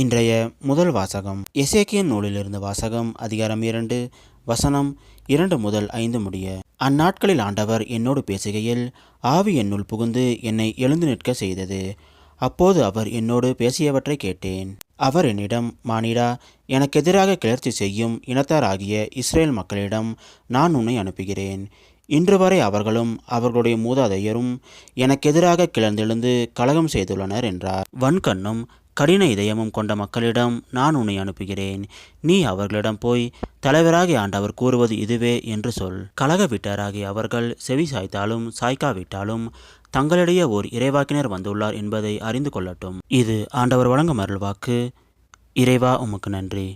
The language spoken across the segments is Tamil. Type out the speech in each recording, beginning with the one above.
இன்றைய முதல் வாசகம் எசேக்கியன் நூலிலிருந்து வாசகம் அதிகாரம் இரண்டு வசனம் இரண்டு முதல் ஐந்து முடிய அந்நாட்களில் ஆண்டவர் என்னோடு பேசுகையில் ஆவி என்னுள் புகுந்து என்னை எழுந்து நிற்க செய்தது. அப்போது அவர் என்னோடு பேசியவற்றை கேட்டேன். அவர் என்னிடம் மானிடா எனக்கு எதிராக கிளர்ச்சி செய்யும் இனத்தாராகிய இஸ்ரேல் மக்களிடம் நான் உன்னை அனுப்புகிறேன். இன்று வரை அவர்களும் அவர்களுடைய மூதாதையரும் எனக்கு எதிராக கிளர்ந்தெழுந்து கலகம் செய்துள்ளனர் என்றார். வன்கண்ணும் கடின இதயமும் கொண்ட மக்களிடம் நான் உன்னை அனுப்புகிறேன். நீ அவர்களிடம் போய் தலைவராகிய ஆண்டவர் கூறுவது இதுவே என்று சொல். கலக விட்டாராகிய அவர்கள் செவி சாய்த்தாலும் சாய்க்காவிட்டாலும் தங்களிடையே ஓர் இறைவாக்கினர் வந்துள்ளார் என்பதை அறிந்து கொள்ளட்டும். இது ஆண்டவர் வழங்கும் அருள்வாக்கு. இறைவா உமக்கு நன்றி.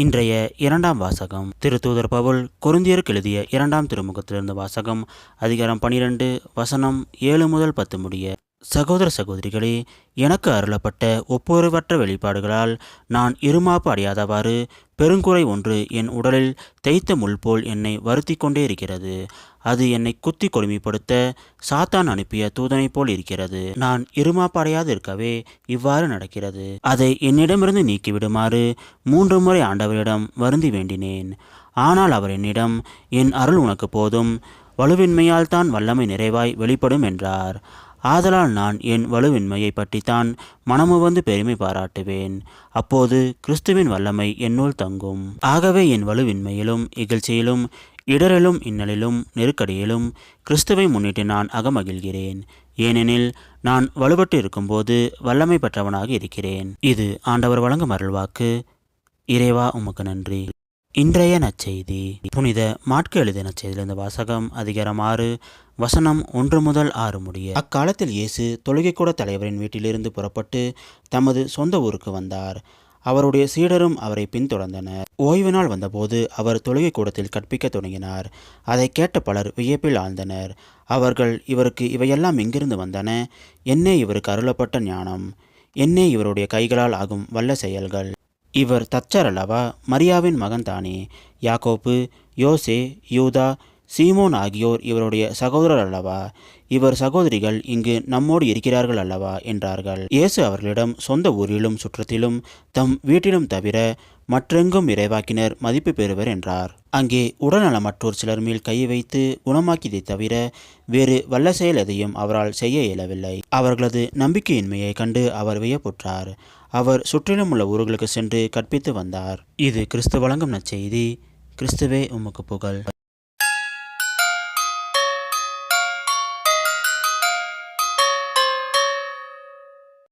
இன்றைய இரண்டாம் வாசகம். திருத்தூதர் பவுல் கொருந்தியருக்கு எழுதிய இரண்டாம் திருமுகத்திலிருந்து வாசகம். அதிகாரம் பனிரெண்டு வசனம் ஏழு முதல் பத்து முடிய சகோதர சகோதரிகளே எனக்கு அருளப்பட்ட ஒப்புரவற்ற வெளிப்பாடுகளால் நான் இருமாப்பு அடையாதவாறு பெருங்குறை ஒன்று என் உடலில் தைத்த முள் போல் என்னை வருத்தி கொண்டே இருக்கிறது. அது என்னை குத்தி கொடுமைப்படுத்த சாத்தான் அனுப்பிய தூதனைப் போல் இருக்கிறது. நான் இருமாப்படையாது இருக்கவே இவ்வாறு நடக்கிறது. அதை என்னிடமிருந்து நீக்கிவிடுமாறு மூன்று முறை ஆண்டவரிடம் வருந்தி வேண்டினேன். ஆனால் அவர் என்னிடம் என் அருள் உனக்கு போதும் வலுவின்மையால் தான் வல்லமை நிறைவாய் வெளிப்படும் என்றார். ஆதலால் நான் என் வலுவின்மையை பற்றித்தான் மனமு வந்து பெருமை பாராட்டுவேன். அப்போது கிறிஸ்துவின் வல்லமை என்னுள் தங்கும். ஆகவே என் வலுவின்மையிலும் இகழ்ச்சியிலும் இடரலும் இன்னலிலும் நெருக்கடியிலும் கிறிஸ்துவை முன்னிட்டு நான் அகமகிழ்கிறேன். ஏனெனில் நான் வலுப்பட்டு இருக்கும்போது வல்லமை பெற்றவனாக இருக்கிறேன். இது ஆண்டவர் வழங்கும் அருள்வாக்கு. இறைவா உமக்கு நன்றி. இன்றைய நற்செய்தி. புனித மாட்கு எழுதிய நற்செய்தியிலிருந்து வாசகம் அதிகாரம் ஆறு வசனம் ஒன்று முதல் ஆறு முடிய. அக்காலத்தில் இயேசு தொழுகைக்கூட தலைவரின் வீட்டிலிருந்து புறப்பட்டு தமது சொந்த ஊருக்கு வந்தார். அவருடைய சீடரும் அவரை பின்தொடர்ந்தனர். ஓய்வு நாள் வந்தபோது அவர் தொழுகை கூடத்தில் கற்பிக்கத் தொடங்கினார். அதை கேட்ட பலர் வியப்பில் ஆழ்ந்தனர். அவர்கள் இவருக்கு இவையெல்லாம் எங்கிருந்து வந்தன? என்னே இவருக்கு அருளப்பட்ட ஞானம். என்னே இவருடைய கைகளால் ஆகும் வல்ல செயல்கள். இவர் தச்சர் அல்லவா மரியாவின் மகன் தானே யாக்கோப்பு யோசே யூதா சீமோன் ஆகியோர் இவருடைய சகோதரர் அல்லவா? இவர் சகோதரிகள் இங்கு நம்மோடு இருக்கிறார்கள் அல்லவா? என்றார்கள். இயேசு அவர்களிடம் சொந்த ஊரிலும் சுற்றத்திலும் தம் வீட்டிலும் தவிர மற்றெங்கும் இறைவாக்கினர் மதிப்பு பெறுவர் என்றார். அங்கே உடல்நலமற்றோர் சிலர் மேல் கை வைத்து குணமாக்கியதை தவிர வேறு வல்ல செயல் எதையும் அவரால் செய்ய இயலவில்லை. அவர்களது நம்பிக்கையின்மையை கண்டு அவர் வியப்புற்றார். அவர் சுற்றிலும் உள்ள ஊர்களுக்கு சென்று கற்பித்து வந்தார். இது கிறிஸ்து வழங்கும் நச்செய்தி கிறிஸ்துவே உமக்கு புகழ்.